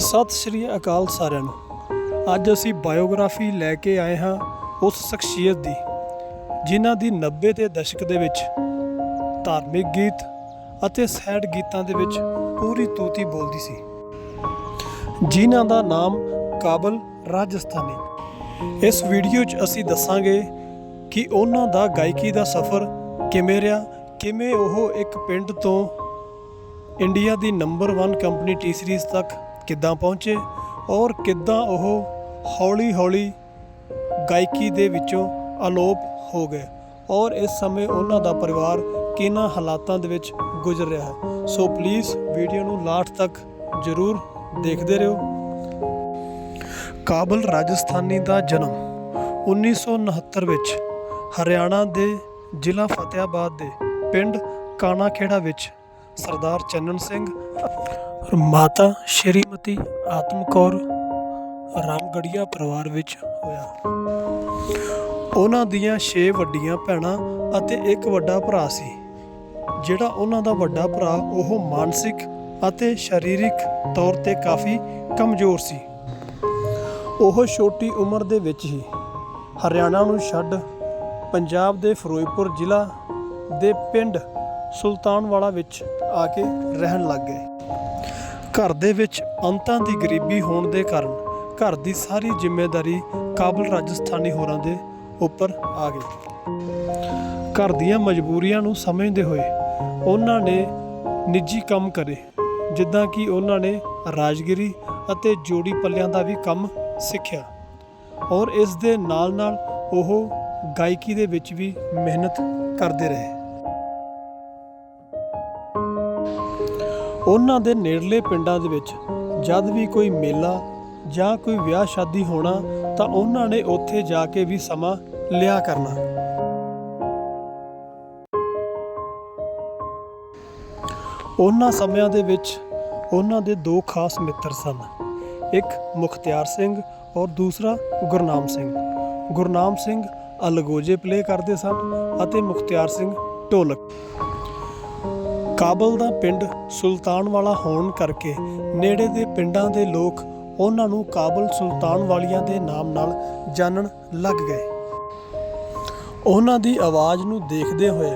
ਸਤਿ ਸ਼੍ਰੀ ਅਕਾਲ ਸਾਰਿਆਂ ਨੂੰ। ਅੱਜ ਅਸੀਂ ਬਾਇਓਗ੍ਰਾਫੀ ਲੈ ਕੇ ਆਏ ਹਾਂ ਉਸ ਸ਼ਖਸੀਅਤ ਦੀ, ਜਿਨ੍ਹਾਂ ਦੀ 90 ਦੇ ਦਸ਼ਕ ਦੇ ਵਿੱਚ ਧਾਰਮਿਕ ਗੀਤ ਅਤੇ ਸੈਡ ਗੀਤਾਂ ਦੇ ਵਿੱਚ ਪੂਰੀ ਤੂਤੀ ਬੋਲਦੀ ਸੀ। ਜਿਨ੍ਹਾਂ ਦਾ ਨਾਮ ਕਾਬਲ ਰਾਜਸਥਾਨੀ। ਇਸ ਵੀਡੀਓ 'ਚ ਅਸੀਂ ਦੱਸਾਂਗੇ ਕਿ ਉਹਨਾਂ ਦਾ ਗਾਇਕੀ ਦਾ ਸਫ਼ਰ ਕਿਵੇਂ ਰਿਹਾ, ਕਿਵੇਂ ਉਹ ਇੱਕ ਪਿੰਡ ਤੋਂ ਇੰਡੀਆ ਦੀ ਨੰਬਰ 1 ਕੰਪਨੀ ਟੀ ਸੀਰੀਜ਼ ਤੱਕ ਕਿੱਦਾਂ ਪਹੁੰਚੇ ਔਰ ਕਿੱਦਾਂ ਉਹ ਹੌਲੀ-ਹੌਲੀ ਗਾਇਕੀ ਦੇ ਵਿੱਚੋਂ ਅਲੋਪ ਹੋ ਗਏ ਔਰ ਇਸ ਸਮੇਂ ਉਹਨਾਂ ਦਾ ਪਰਿਵਾਰ ਕਿਹਨਾਂ ਹਾਲਾਤਾਂ ਦੇ ਵਿੱਚ ਗੁਜ਼ਰ ਰਿਹਾ ਹੈ। ਸੋ ਪਲੀਜ਼ ਵੀਡੀਓ ਨੂੰ ਲਾਸਟ ਤੱਕ ਜ਼ਰੂਰ ਦੇਖਦੇ ਰਹੋ। ਕਾਬਲ ਰਾਜਸਥਾਨੀ ਦਾ ਜਨਮ 1969 ਵਿੱਚ ਹਰਿਆਣਾ ਦੇ ਜ਼ਿਲ੍ਹਾ ਫਤਿਆਬਾਦ ਦੇ ਪਿੰਡ ਕਾਨਾਖੇੜਾ ਵਿੱਚ ਸਰਦਾਰ ਚੰਨਨ ਸਿੰਘ ਮਾਤਾ ਸ਼੍ਰੀਮਤੀ ਆਤਮ ਕੌਰ ਰਾਮਗੜੀਆ ਪਰਿਵਾਰ ਵਿੱਚ ਹੋਇਆ। ਉਹਨਾਂ ਦੀਆਂ 6 ਵੱਡੀਆਂ ਭੈਣਾਂ ਅਤੇ ਇੱਕ ਵੱਡਾ ਭਰਾ ਸੀ, ਜਿਹੜਾ ਉਹਨਾਂ ਦਾ ਵੱਡਾ ਭਰਾ ਉਹ ਮਾਨਸਿਕ ਅਤੇ ਸਰੀਰਿਕ ਤੌਰ ਤੇ ਕਾਫੀ ਕਮਜ਼ੋਰ ਸੀ। ਉਹ ਛੋਟੀ ਉਮਰ ਦੇ ਵਿੱਚ ਹੀ ਹਰਿਆਣਾ ਨੂੰ ਛੱਡ ਪੰਜਾਬ ਦੇ ਫਿਰੋਜ਼ਪੁਰ ਜ਼ਿਲ੍ਹਾ ਦੇ ਪਿੰਡ ਸੁਲਤਾਨਵਾਲਾ ਵਿੱਚ ਆ ਕੇ ਰਹਿਣ ਲੱਗ ਗਏ। ਘਰ ਦੇ ਵਿੱਚ ਅੰਤਾਂ ਦੀ ਗਰੀਬੀ ਹੋਣ ਦੇ ਕਾਰਨ ਘਰ ਦੀ ਸਾਰੀ ਜ਼ਿੰਮੇਵਾਰੀ ਕਾਬਲ ਰਾਜਸਥਾਨੀ ਹੋਰਾਂ ਦੇ ਉੱਪਰ ਆ ਗਈ। ਘਰ ਦੀਆਂ ਮਜਬੂਰੀਆਂ ਨੂੰ ਸਮਝਦੇ ਹੋਏ ਉਹਨਾਂ ਨੇ ਨਿੱਜੀ ਕੰਮ ਕਰੇ, ਜਿੱਦਾਂ ਕਿ ਉਹਨਾਂ ਨੇ ਰਾਜਗਿਰੀ ਅਤੇ ਜੋੜੀ ਪੱਲਿਆਂ ਦਾ ਵੀ ਕੰਮ ਸਿੱਖਿਆ ਔਰ ਇਸ ਦੇ ਨਾਲ ਨਾਲ ਉਹ ਗਾਇਕੀ ਦੇ ਵਿੱਚ ਵੀ ਮਿਹਨਤ ਕਰਦੇ ਰਹੇ। ਉਹਨਾਂ ਦੇ ਨੇੜਲੇ ਪਿੰਡਾਂ ਦੇ ਵਿੱਚ ਜਦ ਵੀ ਕੋਈ ਮੇਲਾ ਜਾਂ ਕੋਈ ਵਿਆਹ ਸ਼ਾਦੀ ਹੋਣਾ ਤਾਂ ਉਹਨਾਂ ਨੇ ਉੱਥੇ ਜਾ ਕੇ ਵੀ ਸਮਾਂ ਲਿਆ ਕਰਨਾ। ਉਹਨਾਂ ਸਮਿਆਂ ਦੇ ਵਿੱਚ ਉਹਨਾਂ ਦੇ ਦੋ ਖਾਸ ਮਿੱਤਰ ਸਨ। ਇੱਕ ਮੁਖਤਿਆਰ ਸਿੰਘ ਔਰ ਦੂਸਰਾ ਗੁਰਨਾਮ ਸਿੰਘ। ਗੁਰਨਾਮ ਸਿੰਘ ਅਲਗੋਜੇ ਪਲੇ ਕਰਦੇ ਸਨ ਅਤੇ ਮੁਖਤਿਆਰ ਸਿੰਘ ਢੋਲਕ। ਕਾਬਲ ਦਾ ਪਿੰਡ ਸੁਲਤਾਨ ਵਾਲਾ ਹੋਣ ਕਰਕੇ ਨੇੜੇ ਦੇ ਪਿੰਡਾਂ ਦੇ ਲੋਕ ਉਹਨਾਂ ਨੂੰ ਕਾਬਲ ਸੁਲਤਾਨ ਵਾਲੀਆਂ ਦੇ ਨਾਮ ਨਾਲ ਜਾਣਨ ਲੱਗ ਗਏ। ਉਹਨਾਂ ਦੀ ਆਵਾਜ਼ ਨੂੰ ਦੇਖਦੇ ਹੋਏ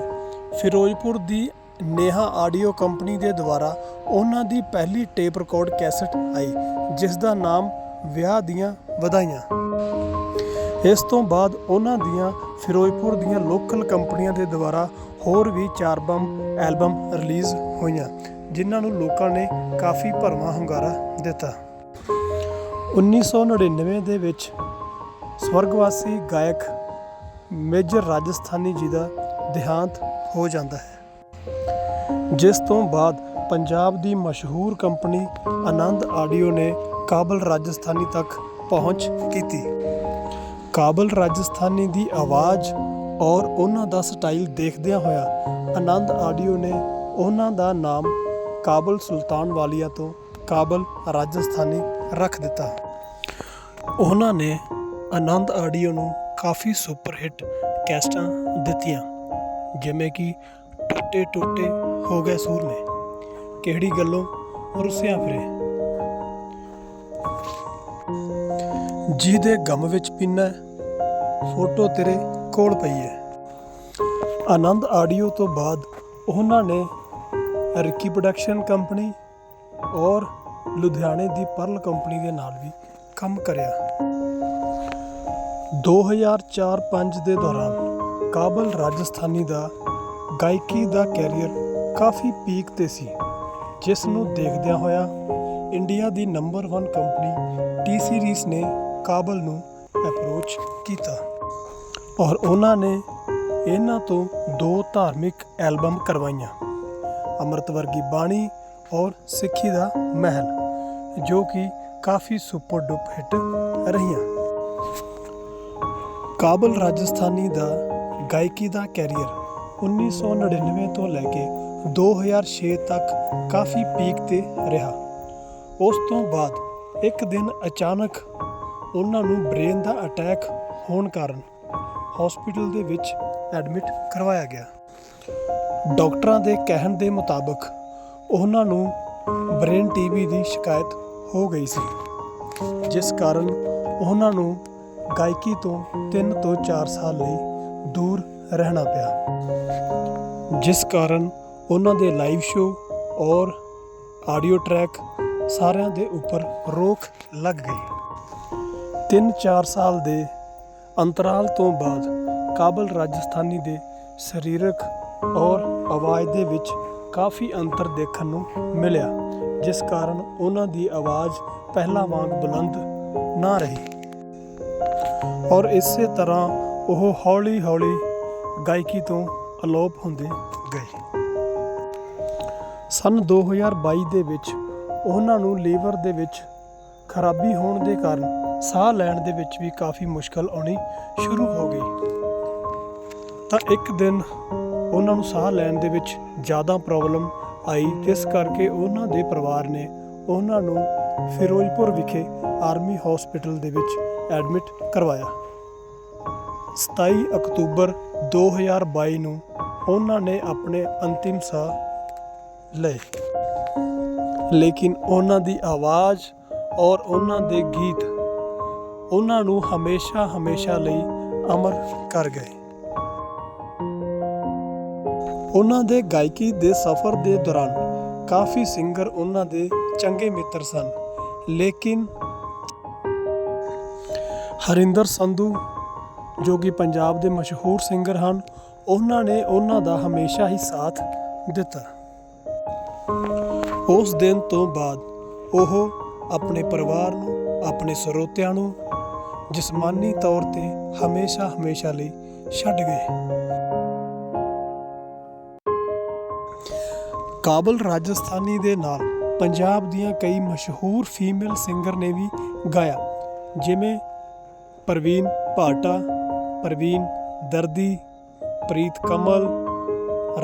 ਫਿਰੋਜ਼ਪੁਰ ਦੀ ਨੇਹਾ ਆਡੀਓ ਕੰਪਨੀ ਦੇ ਦੁਆਰਾ ਉਹਨਾਂ ਦੀ ਪਹਿਲੀ ਟੇਪ ਰਿਕਾਰਡ ਕੈਸਟ ਆਈ, ਜਿਸ ਦਾ ਨਾਮ ਵਿਆਹ ਦੀਆਂ ਵਧਾਈਆਂ। ਇਸ ਤੋਂ ਬਾਅਦ ਉਹਨਾਂ ਦੀਆਂ ਫਿਰੋਜ਼ਪੁਰ ਦੀਆਂ ਲੋਕਲ ਕੰਪਨੀਆਂ ਦੇ ਦੁਆਰਾ ਹੋਰ ਵੀ ਚਾਰ ਬੰਬ ਐਲਬਮ ਰਿਲੀਜ਼ ਹੋਈਆਂ, ਜਿਨ੍ਹਾਂ ਨੂੰ ਲੋਕਾਂ ਨੇ ਕਾਫੀ ਭਰਵਾਂ ਹੁੰਗਾਰਾ ਦਿੱਤਾ। 1999 ਦੇ ਵਿੱਚ ਸਵਰਗਵਾਸੀ ਗਾਇਕ ਮੇਜਰ ਰਾਜਸਥਾਨੀ ਜੀ ਦਾ ਦੇਹਾਂਤ ਹੋ ਜਾਂਦਾ ਹੈ। ਜਿਸ ਤੋਂ ਬਾਅਦ ਪੰਜਾਬ ਦੀ ਮਸ਼ਹੂਰ ਕੰਪਨੀ ਆਨੰਦ ਆਡੀਓ ਨੇ ਕਾਬਲ ਰਾਜਸਥਾਨੀ ਤੱਕ ਪਹੁੰਚ ਕੀਤੀ। ਕਾਬਲ ਰਾਜਸਥਾਨੀ ਦੀ ਆਵਾਜ਼ ਔਰ ਉਹਨਾਂ ਦਾ ਸਟਾਈਲ ਦੇਖਦਿਆਂ ਹੋਇਆ ਆਨੰਦ ਆਡੀਓ ਨੇ ਉਹਨਾਂ ਦਾ ਨਾਮ ਕਾਬਲ ਸੁਲਤਾਨ ਵਾਲੀਆ ਤੋਂ ਕਾਬਲ ਰਾਜਸਥਾਨੀ ਰੱਖ ਦਿੱਤਾ। ਉਹਨਾਂ ਨੇ ਆਨੰਦ ਆਡੀਓ ਨੂੰ ਕਾਫੀ ਸੁਪਰ ਹਿੱਟ ਕੈਸਟਾਂ ਦਿੱਤੀਆਂ, ਜਿਵੇਂ ਕਿ ਟੁੱਟੇ ਟੁੱਟੇ ਹੋ ਗਏ ਸੂਰਮੇ ਕਿਹੜੀ ਗੱਲੋਂ ਰੁੱਸਿਆ ਫਿਰੇ। ਜੀ ਦੇ ਗਮ ਵਿੱਚ ਪਿੰਨਾ ਫੋਟੋ ਤੇਰੇ ਕੋਲ ਪਈ ਹੈ। ਆਨੰਦ ਆਡੀਓ ਤੋਂ ਬਾਅਦ ਉਹਨਾਂ ਨੇ ਰਿੱਕੀ ਪ੍ਰੋਡਕਸ਼ਨ ਕੰਪਨੀ ਔਰ ਲੁਧਿਆਣੇ ਦੀ ਪਰਲ ਕੰਪਨੀ ਦੇ ਨਾਲ ਵੀ ਕੰਮ ਕਰਿਆ। 2004-5 ਦੇ ਦੌਰਾਨ ਕਾਬਲ ਰਾਜਸਥਾਨੀ ਦਾ ਗਾਇਕੀ ਦਾ ਕੈਰੀਅਰ ਕਾਫੀ ਪੀਕ ਤੇ ਸੀ, ਜਿਸ ਨੂੰ ਦੇਖਦਿਆਂ ਹੋਇਆ ਇੰਡੀਆ ਦੀ ਨੰਬਰ 1 ਕੰਪਨੀ ਟੀ ਸੀਰੀਜ਼ ਨੇ ਕਾਬਲ ਨੂੰ ਅਪਰੋਚ ਕੀਤਾ। ਔਰ ਉਹਨਾਂ ਨੇ ਇਹਨਾਂ ਤੋਂ ਦੋ ਧਾਰਮਿਕ ਐਲਬਮ ਕਰਵਾਈਆਂ, ਅੰਮ੍ਰਿਤ ਵਰਗੀ ਬਾਣੀ ਔਰ ਸਿੱਖੀ ਦਾ ਮਹਿਲ, ਜੋ ਕਿ ਕਾਫੀ ਸੁਪਰ ਡੁਪ ਹਿੱਟ ਰਹੀਆਂ। ਕਾਬਲ ਰਾਜਸਥਾਨੀ ਦਾ ਗਾਇਕੀ ਦਾ ਕੈਰੀਅਰ 1999 ਤੋਂ ਲੈ ਕੇ 2006 ਤੱਕ ਕਾਫੀ ਪੀਕ ਤੇ ਰਿਹਾ। ਉਸ ਤੋਂ ਬਾਅਦ ਇੱਕ ਦਿਨ ਅਚਾਨਕ ਉਹਨਾਂ ਨੂੰ ਬ੍ਰੇਨ ਦਾ ਅਟੈਕ ਹੋਣ ਕਾਰਨ ਹਸਪੀਟਲ ਦੇ ਵਿੱਚ ਐਡਮਿਟ ਕਰਵਾਇਆ ਗਿਆ। ਡਾਕਟਰਾਂ ਦੇ ਕਹਿਣ ਦੇ ਮੁਤਾਬਕ ਉਹਨਾਂ ਨੂੰ ਬ੍ਰੇਨ ਟੀਬੀ ਦੀ ਸ਼ਿਕਾਇਤ ਹੋ ਗਈ ਸੀ, ਜਿਸ ਕਾਰਨ ਉਹਨਾਂ ਨੂੰ ਗਾਇਕੀ ਤੋਂ 3 ਤੋਂ 4 ਸਾਲ ਲਈ ਦੂਰ ਰਹਿਣਾ ਪਿਆ। ਜਿਸ ਕਾਰਨ ਉਹਨਾਂ ਦੇ ਲਾਈਵ ਸ਼ੋਅ ਔਰ ਆਡੀਓ ਟਰੈਕ ਸਾਰਿਆਂ ਦੇ ਉੱਪਰ ਰੋਕ ਲੱਗ ਗਈ। 3-4 ਸਾਲ ਦੇ ਅੰਤਰਾਲ ਤੋਂ ਬਾਅਦ ਕਾਬਲ ਰਾਜਸਥਾਨੀ ਦੇ ਸਰੀਰਕ ਔਰ ਆਵਾਜ਼ ਦੇ ਵਿੱਚ ਕਾਫੀ ਅੰਤਰ ਦੇਖਣ ਨੂੰ ਮਿਲਿਆ, ਜਿਸ ਕਾਰਨ ਉਹਨਾਂ ਦੀ ਆਵਾਜ਼ ਪਹਿਲਾਂ ਵਾਂਗ ਬੁਲੰਦ ਨਾ ਰਹੀ। ਔਰ ਇਸੇ ਤਰ੍ਹਾਂ ਉਹ ਹੌਲੀ-ਹੌਲੀ ਗਾਇਕੀ ਤੋਂ ਅਲੋਪ ਹੁੰਦੇ ਗਏ। ਸਨ 2022 ਦੇ ਵਿੱਚ ਉਹਨਾਂ ਨੂੰ ਲੀਵਰ ਦੇ ਵਿੱਚ ਖਰਾਬੀ ਹੋਣ ਦੇ ਕਾਰਨ ਸਾਹ ਲੈਣ ਦੇ ਵਿੱਚ ਵੀ ਕਾਫੀ ਮੁਸ਼ਕਲ ਆਉਣੀ ਸ਼ੁਰੂ ਹੋ ਗਈ। ਤਾਂ ਇੱਕ ਦਿਨ ਉਹਨਾਂ ਨੂੰ ਸਾਹ ਲੈਣ ਦੇ ਵਿੱਚ ਜ਼ਿਆਦਾ ਪ੍ਰੋਬਲਮ ਆਈ, ਜਿਸ ਕਰਕੇ ਉਹਨਾਂ ਦੇ ਪਰਿਵਾਰ ਨੇ ਉਹਨਾਂ ਨੂੰ ਫਿਰੋਜ਼ਪੁਰ ਵਿਖੇ ਆਰਮੀ ਹਸਪੀਟਲ ਦੇ ਵਿੱਚ ਐਡਮਿਟ ਕਰਵਾਇਆ। 27 ਅਕਤੂਬਰ 2022 ਨੂੰ ਉਹਨਾਂ ਨੇ ਆਪਣੇ ਅੰਤਿਮ ਸਾਹ ਲਏ। ਲੇਕਿਨ ਉਹਨਾਂ ਦੀ ਆਵਾਜ਼ ਔਰ ਉਹਨਾਂ ਦੇ ਗੀਤ ਉਹਨਾਂ ਨੂੰ ਹਮੇਸ਼ਾ ਹਮੇਸ਼ਾ ਲਈ ਅਮਰ ਕਰ ਗਏ। ਉਹਨਾਂ ਦੇ ਗਾਇਕੀ ਦੇ ਸਫ਼ਰ ਦੇ ਦੌਰਾਨ ਕਾਫੀ ਸਿੰਗਰ ਉਹਨਾਂ ਦੇ ਚੰਗੇ ਮਿੱਤਰ ਸਨ, ਲੇਕਿਨ ਹਰਿੰਦਰ ਸੰਧੂ ਜੋ ਕਿ ਪੰਜਾਬ ਦੇ ਮਸ਼ਹੂਰ ਸਿੰਗਰ ਹਨ, ਉਹਨਾਂ ਨੇ ਉਹਨਾਂ ਦਾ ਹਮੇਸ਼ਾ ਹੀ ਸਾਥ ਦਿੱਤਾ। ਉਸ ਦਿਨ ਤੋਂ ਬਾਅਦ ਉਹ ਆਪਣੇ ਪਰਿਵਾਰ ਨੂੰ, ਆਪਣੇ ਸਰੋਤਿਆਂ ਨੂੰ ਜਿਸਮਾਨੀ ਤੌਰ ਤੇ ਹਮੇਸ਼ਾ ਹਮੇਸ਼ਾ ਲਈ ਛੱਡ ਗਏ। ਕਾਬਲ ਰਾਜਸਥਾਨੀ ਦੇ ਨਾਲ ਪੰਜਾਬ ਦੀਆਂ ਕਈ ਮਸ਼ਹੂਰ ਫੀਮੇਲ ਸਿੰਗਰ ਨੇ ਵੀ ਗਾਇਆ। ਜਿਵੇਂ ਪ੍ਰਵੀਨ ਭਾਟਾ, ਪ੍ਰਵੀਨ ਦਰਦੀ, ਪ੍ਰੀਤ ਕਮਲ,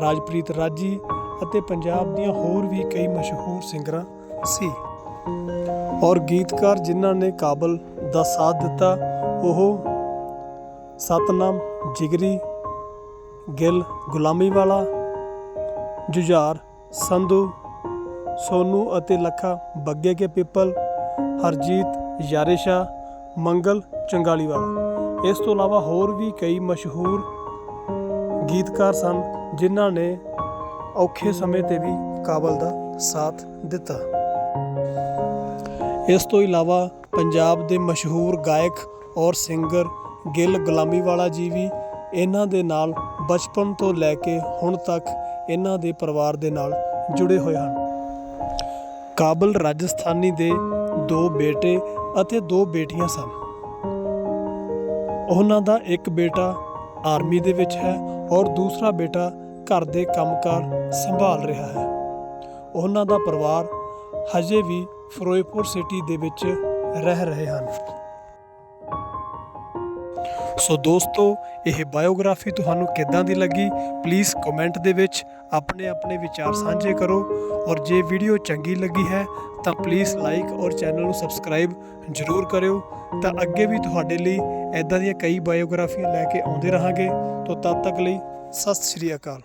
ਰਾਜਪ੍ਰੀਤ ਰਾਜੀ ਅਤੇ ਪੰਜਾਬ ਦੀਆਂ ਹੋਰ ਵੀ ਕਈ ਮਸ਼ਹੂਰ ਸਿੰਗਰਾਂ ਸੀ। ਔਰ ਗੀਤਕਾਰ ਜਿਨ੍ਹਾਂ ਨੇ ਕਾਬਲ ਦਾ ਸਾਥ ਦਿੱਤਾ। ਉਹ ਸਤਨਾਮ ਜਿਗਰੀ ਗਿੱਲ ਗੁਲਾਮੀ ਵਾਲਾ, ਜੁਝਾਰ, ਸੰਧੂ, ਸੋਨੂ ਅਤੇ ਲੱਖਾ ਬੱਗੇ ਕੇ ਪਿੱਪਲ, ਹਰਜੀਤ ਯਾਰੇਸ਼ਾ, ਮੰਗਲ ਚੰਗਾਲੀ ਵਾਲਾ। ਇਸ ਤੋਂ ਇਲਾਵਾ ਹੋਰ ਵੀ ਕਈ ਮਸ਼ਹੂਰ ਗੀਤਕਾਰ ਸਨ, ਜਿਨ੍ਹਾਂ ਨੇ ਔਖੇ ਸਮੇਂ ਤੇ ਵੀ ਕਾਬਲ ਦਾ ਸਾਥ ਦਿੱਤਾ। ਇਸ ਤੋਂ ਇਲਾਵਾ ਪੰਜਾਬ ਦੇ ਮਸ਼ਹੂਰ ਗਾਇਕ ਔਰ ਸਿੰਗਰ ਗਿੱਲ ਗੁਲਾਮੀ ਵਾਲਾ ਜੀ ਵੀ ਇਹਨਾਂ ਦੇ ਨਾਲ ਬਚਪਨ ਤੋਂ ਲੈ ਕੇ ਹੁਣ ਤੱਕ ਇਹਨਾਂ ਦੇ ਪਰਿਵਾਰ ਦੇ ਨਾਲ ਜੁੜੇ ਹੋਏ ਹਨ। ਕਾਬਲ ਰਾਜਸਥਾਨੀ ਦੇ ਦੋ ਬੇਟੇ ਅਤੇ ਦੋ ਬੇਟੀਆਂ ਸਨ। ਉਹਨਾਂ ਦਾ ਇੱਕ ਬੇਟਾ ਆਰਮੀ ਦੇ ਵਿੱਚ ਹੈ ਔਰ ਦੂਸਰਾ ਬੇਟਾ ਘਰ ਦੇ ਕੰਮਕਾਰ ਸੰਭਾਲ ਰਿਹਾ ਹੈ। ਉਹਨਾਂ ਦਾ ਪਰਿਵਾਰ ਹਜੇ ਵੀ ਫਿਰੋਜ਼ਪੁਰ ਸਿਟੀ ਦੇ ਵਿੱਚ ਰਹਿ ਰਹੇ ਹਨ। ਸੋ ਦੋਸਤੋ, ਇਹ ਬਾਇਓਗ੍ਰਾਫੀ ਤੁਹਾਨੂੰ ਕਿੱਦਾਂ ਦੀ ਲੱਗੀ? ਪਲੀਜ਼ ਕਮੈਂਟ ਦੇ ਵਿੱਚ ਆਪਣੇ ਆਪਣੇ ਵਿਚਾਰ ਸਾਂਝੇ ਕਰੋ। ਔਰ ਜੇ ਵੀਡੀਓ ਚੰਗੀ ਲੱਗੀ ਹੈ, ਤਾਂ ਪਲੀਜ਼ ਲਾਈਕ ਔਰ ਚੈਨਲ ਨੂੰ ਸਬਸਕ੍ਰਾਈਬ ਜ਼ਰੂਰ ਕਰਿਓ। ਤਾਂ ਅੱਗੇ ਵੀ ਤੁਹਾਡੇ ਲਈ ਐਦਾਂ ਦੀਆਂ ਕਈ ਬਾਇਓਗ੍ਰਾਫੀਆਂ ਲੈ ਕੇ ਆਉਂਦੇ ਰਹਾਂਗੇ। ਤੋਂ ਤਦ ਤੱਕ ਲਈ ਸਤਿ ਸ਼੍ਰੀ ਅਕਾਲ।